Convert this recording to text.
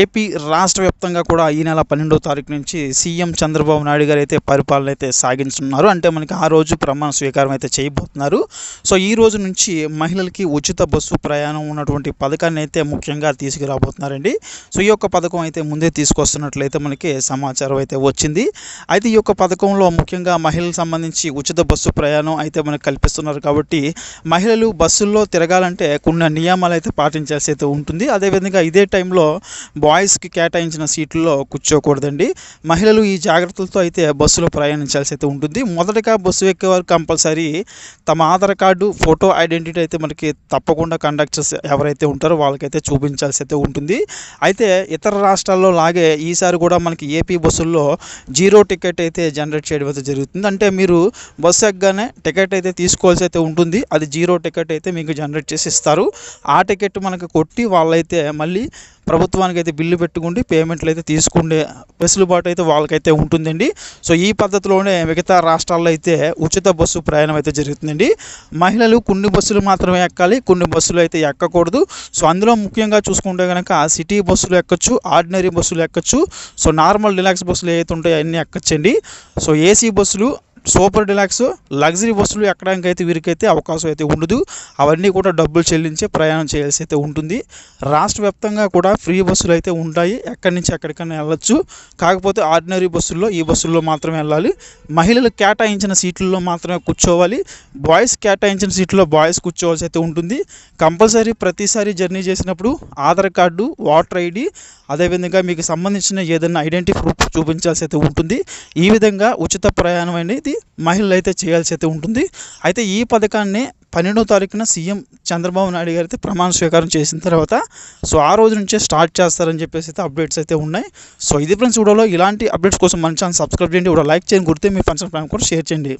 AP రాష్ట్ర వ్యాప్తంగా కూడా ఈ నెల పన్నెండవ తారీఖు నుంచి సీఎం చంద్రబాబు నాయుడు గారు అయితే పరిపాలన అయితే సాగించున్నారు అంటే మనకి ఆ రోజు ప్రమాణ స్వీకారం అయితే చేయబోతున్నారు. సో ఈ రోజు నుంచి మహిళలకి ఉచిత బస్సు ప్రయాణం ఉన్నటువంటి పథకాన్ని అయితే ముఖ్యంగా తీసుకురాబోతున్నారండి. సో ఈ యొక్క పథకం అయితే ముందే తీసుకొస్తున్నట్లయితే మనకి సమాచారం అయితే వచ్చింది. అయితే ఈ యొక్క పథకంలో ముఖ్యంగా మహిళలకు సంబంధించి ఉచిత బస్సు ప్రయాణం అయితే మనకు కల్పిస్తున్నారు కాబట్టి మహిళలు బస్సుల్లో తిరగాలంటే కొన్ని నియమాలు అయితే పాటించాల్సి అయితే ఉంటుంది. అదేవిధంగా ఇదే టైంలో బాయ్స్కి కేటాయించిన సీట్లలో కూర్చోకూడదండి. మహిళలు ఈ జాగ్రత్తలతో అయితే బస్సులో ప్రయాణించాల్సి అయితే ఉంటుంది. మొదటగా బస్సు ఎక్కేవారు కంపల్సరీ తమ ఆధార్ కార్డు ఫోటో ఐడెంటిటీ అయితే మనకి తప్పకుండా కండక్టర్స్ ఎవరైతే ఉంటారో వాళ్ళకైతే చూపించాల్సి అయితే ఉంటుంది. అయితే ఇతర రాష్ట్రాల్లో లాగే ఈసారి కూడా మనకి ఏపీ బస్సుల్లో జీరో టికెట్ అయితే జనరేట్ చేయడం అయితే జరుగుతుంది. అంటే మీరు బస్సు ఎక్కగానే టికెట్ అయితే తీసుకోవాల్సి అయితే ఉంటుంది. అది జీరో టికెట్ అయితే మీకు జనరేట్ చేసి ఇస్తారు. ఆ టికెట్ మనకు కొట్టి వాళ్ళైతే మళ్ళీ ప్రభుత్వానికి అయితే బిల్లు పెట్టుకుండి పేమెంట్లు అయితే తీసుకునే వెసులుబాటు అయితే వాళ్ళకైతే ఉంటుందండి. సో ఈ పద్ధతిలోనే మిగతా రాష్ట్రాల్లో అయితే ఉచిత బస్సు ప్రయాణం అయితే జరుగుతుందండి. మహిళలు కొన్ని బస్సులు మాత్రమే ఎక్కాలి కొన్ని బస్సులు అయితే ఎక్కకూడదు. సో అందులో ముఖ్యంగా చూసుకుంటే కనుక సిటీ బస్సులు ఎక్కచ్చు ఆర్డినరీ బస్సులు ఎక్కచ్చు. సో నార్మల్ రిలాక్స్ బస్సులు ఏవైతే ఉంటాయో అన్నీ ఎక్కచ్చండి. సో ఏసీ బస్సులు సూపర్ డిలాక్స్ లగ్జరీ బస్సులు ఎక్కడానికి అయితే వీరికైతే అవకాశం అయితే ఉండదు. అవన్నీ కూడా డబ్బులు చెల్లించే ప్రయాణం చేయాల్సి అయితే ఉంటుంది. రాష్ట్ర వ్యాప్తంగా కూడా ఫ్రీ బస్సులు అయితే ఉంటాయి. ఎక్కడి నుంచి ఎక్కడికైనా వెళ్ళొచ్చు. కాకపోతే ఆర్డినరీ బస్సుల్లో ఈ బస్సుల్లో మాత్రమే వెళ్ళాలి. మహిళలు కేటాయించిన సీట్లలో మాత్రమే కూర్చోవాలి. బాయ్స్ కేటాయించిన సీట్లో బాయ్స్ కూర్చోవాల్సి అయితే ఉంటుంది. కంపల్సరీ ప్రతిసారి జర్నీ చేసినప్పుడు ఆధార్ కార్డు వాటర్ ఐడి అదేవిధంగా మీకు సంబంధించిన ఏదైనా ఐడెంటిటీ ప్రూఫ్ చూపించాల్సి అయితే ఉంటుంది. ఈ విధంగా ఉచిత ప్రయాణం అనేది మహిళలు అయితే చేయాల్సి అయితే ఉంటుంది. అయితే ఈ పథకాన్ని పన్నెండవ తారీఖున సీఎం చంద్రబాబు నాయుడు గారు అయితే ప్రమాణ స్వీకారం చేసిన తర్వాత సో ఆ రోజు నుంచే స్టార్ట్ చేస్తారని చెప్పేసి అయితే అప్డేట్స్ అయితే ఉన్నాయి. సో ఇది ఫ్రెండ్స్ వీడియోలో ఇలాంటి అప్డేట్స్ కోసం మన ఛానల్ సబ్స్క్రైబ్ చేయండి. కూడా లైక్ చేయండి. గుర్తే మీ ఫ్రెండ్స్ ప్లాన్ కూడా షేర్ చేయండి.